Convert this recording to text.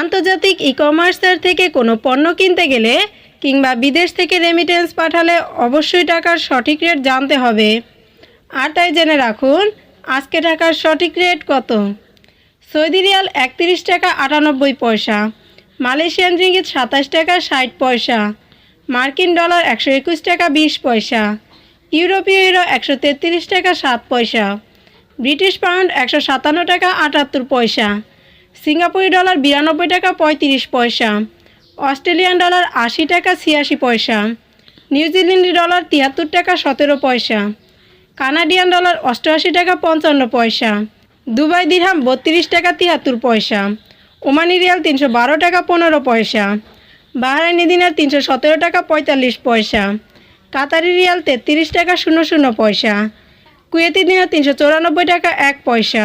আন্তর্জাতিক ই কমার্সের থেকে কোনো পণ্য কিনতে গেলে কিংবা বিদেশ থেকে রেমিটেন্স পাঠালে অবশ্যই টাকার সঠিক রেট জানতে হবে। আর তাই জেনে রাখুন, আজকে টাকার সঠিক রেট কত? সৌদি রিয়াল একত্রিশ টাকা আটানব্বই পয়সা, মালয়েশিয়ান রিঙ্গিত সাতাশ টাকা ষাট পয়সা, মার্কিন ডলার একশো একুশ টাকা বিশ পয়সা, ইউরোপীয় ইউরো একশো তেত্রিশ টাকা সাত পয়সা, ব্রিটিশ পাউন্ড একশো সাতান্ন টাকা আটাত্তর পয়সা সিঙ্গাপুরি ডলার বিরানব্বই টাকা পঁয়ত্রিশ পয়সা, অস্ট্রেলিয়ান ডলার আশি টাকা ছিয়াশি পয়সা নিউজিল্যান্ড ডলার তিয়াত্তর টাকা সতেরো পয়সা, কানাডিয়ান ডলার অষ্টআশি টাকা পঞ্চান্ন পয়সা, দুবাই দিরহাম বত্রিশ টাকা তিয়াত্তর পয়সা, ওমানি রিয়াল তিনশো বারো টাকা পনেরো পয়সা, বাহরাইনি দিনার তিনশো সতেরো টাকা পঁয়তাল্লিশ পয়সা, কাতারি রিয়াল তেত্রিশ টাকা শূন্য শূন্য পয়সা, কুয়েতি দিনার তিনশো চৌরানব্বই টাকা এক পয়সা